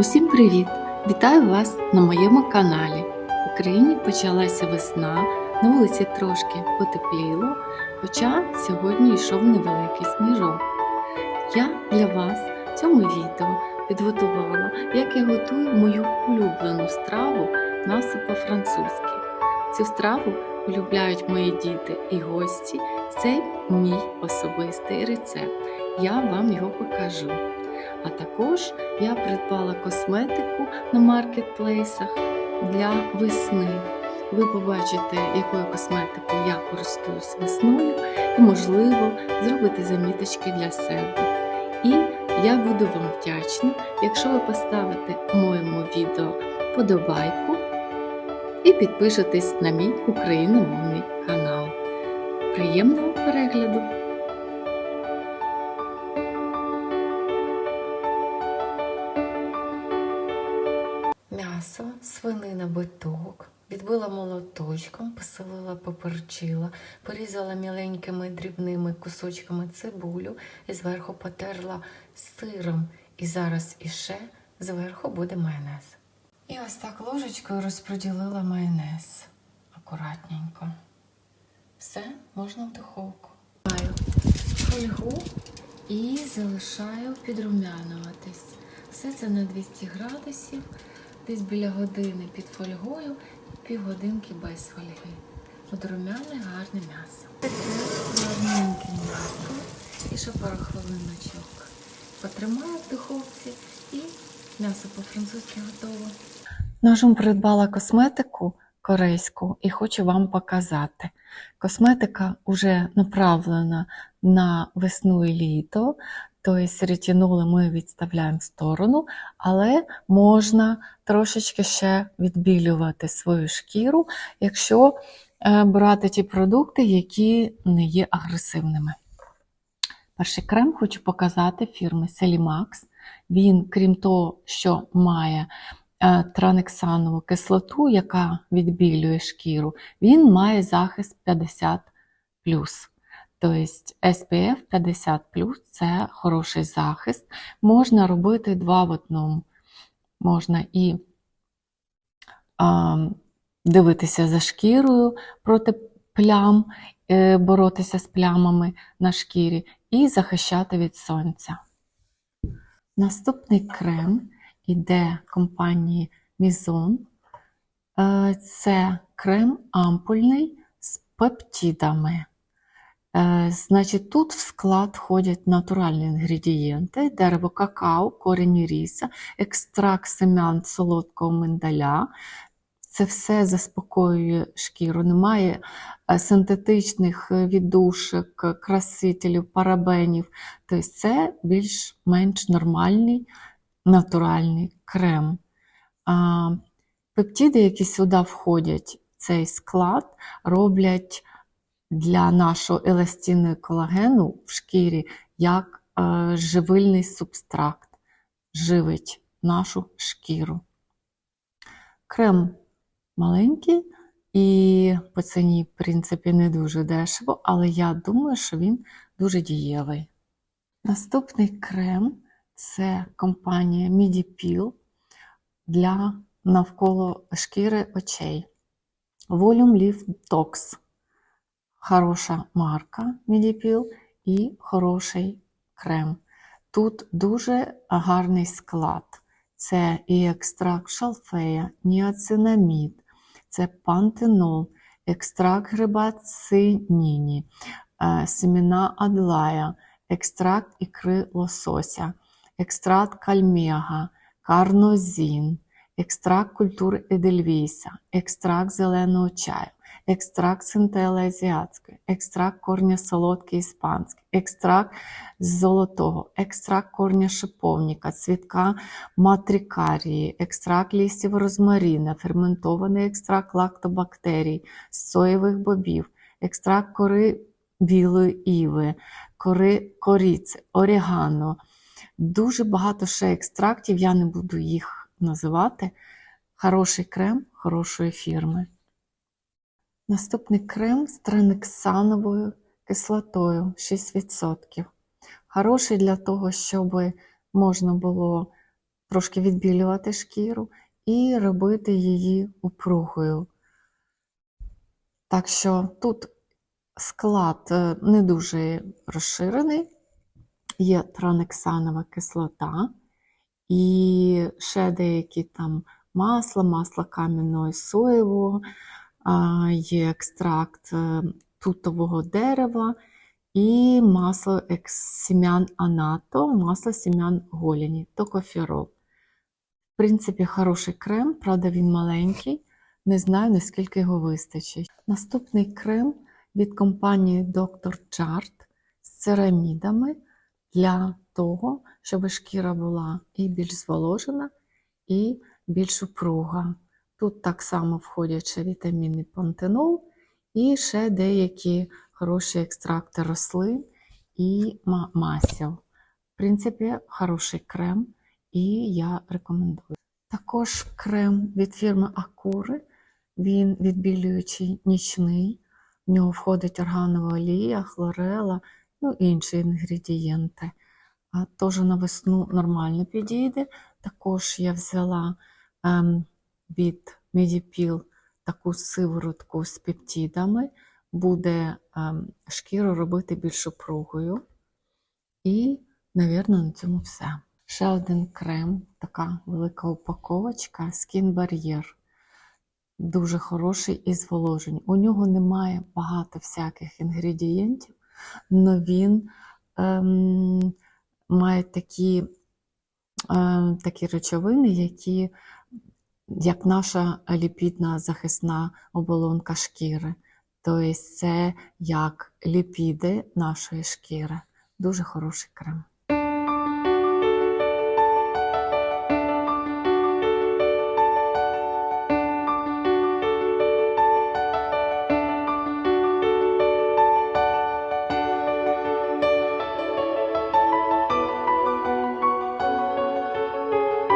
Усім привіт! Вітаю вас на моєму каналі. В Україні почалася весна, на вулиці трошки потепліло, хоча сьогодні йшов невеликий сніжок. Я для вас в цьому відео підготувала, як я готую мою улюблену страву м'ясо по-французьки. Цю страву полюбляють мої діти і гості. Це мій особистий рецепт. Я вам його покажу. А також я придбала косметику на маркетплейсах для весни. Ви побачите, якою косметикою я користуюсь весною, і, можливо, зробите заміточки для себе. І я буду вам вдячна, якщо ви поставите моєму відео подобайку і підпишетесь на мій україномовний канал. Приємного перегляду! Свинина биток, відбила молоточком, посолила, поперчила, порізала міленькими дрібними кусочками цибулю і зверху потерла сиром. І зараз іще зверху буде майонез. І ось так ложечкою розподілила майонез акуратненько. Все можна в духовку. Маю фольгу і залишаю підрумянуватись. Все це на 200 градусів, десь біля години під фольгою півгодинки без фольги. Одрумяне гарне м'ясо. Гарненьке м'ясо і ще пару хвилиночок. Потримаю в духовці і м'ясо по-французьки готово. Ножом придбала косметику корейську і хочу вам показати. Косметика вже направлена на весну і літо, тобто ретиноли ми відставляємо в сторону, але можна трошечки ще відбілювати свою шкіру, якщо е, брати ті продукти, які не є агресивними. Перший крем хочу показати фірми Celimax. Він, крім того, що має е, транексанову кислоту, яка відбілює шкіру, він має захист 50. Тобто SPF 50 це хороший захист. Можна робити два в одному. Можна і а, дивитися за шкірою проти плям, е, боротися з плямами на шкірі і захищати від сонця. Наступний крем іде компанії Mizon. Е, Це крем ампульний з пептидами. Е, Значить, тут в склад входять натуральні інгредієнти: дерево какао, корінь ріса, екстракт семян солодкого миндаля. Це все заспокоює шкіру. Немає е, синтетичних віддушок, красителів, парабенів. Тобто це більш-менш нормальний натуральний крем. А, Пептиди, які сюди входять в цей склад, роблять для нашого еластинного колагену в шкірі як е, живильний субстракт, живить нашу шкіру. Крем маленький і по ціні, в принципі, не дуже дешево, але я думаю, що він дуже дієвий. Наступний крем це компанія Midipil для навколо шкіри очей. Volume Lift Tox. Хороша марка Midipil і хороший крем. Тут дуже гарний склад. Це і екстракт шалфея, ніацинамід, це пантенол, екстракт гриба циніні, е, семена адлая, екстракт ікри лосося, екстракт кальмега, карнозін, екстракт культури Едельвейса, екстракт зеленого чаю, екстракт синтели азіатської, екстракт корня солодкий іспанський, екстракт золотого, екстракт корня шиповника, цвітка матрикарії, екстракт листів розмарина, ферментований екстракт лактобактерій, соєвих бобів, екстракт кори білої іви, кори коріці, орегано. Дуже багато ще екстрактів, я не буду їх називати. Хороший крем хорошої фірми. Наступний крем з транексановою кислотою 6%. Хороший для того, щоб можна було трошки відбілювати шкіру і робити її упругою. Так що тут склад е, не дуже розширений, є транексанова кислота і ще деякі там масла, масло кам'яного соєвого, є екстракт е, тутового дерева і масло сім'ян анато, масло сім'ян голені, токоферол. В принципі, хороший крем, правда, він маленький. Не знаю, наскільки його вистачить. Наступний крем від компанії Dr. Chart з церамідами для того, щоб шкіра була і більш зволожена, і більш упруга. Тут так само входять ще вітамінний пантенол і ще деякі хороші екстракти рослин і ма- масел. В принципі, хороший крем, і я рекомендую. Також крем від фірми Акури, він відбілюючий нічний. В нього входить органова олія, хлорела, ну інші інгредієнти. Теж на весну нормально підійде. Також я взяла ем, від Medipil таку сиворотку з пептидами. Буде ем, шкіру робити більш упругою. І, напевно, на цьому все. Ще один крем, така велика упаковочка Skin Barrier. Дуже хороший і зволожень. У нього немає багато всяких інгредієнтів, але він ем, має такі, ем, такі речовини, які, як наша ліпідна захисна оболонка шкіри. Тобто це як ліпіди нашої шкіри. Дуже хороший крем.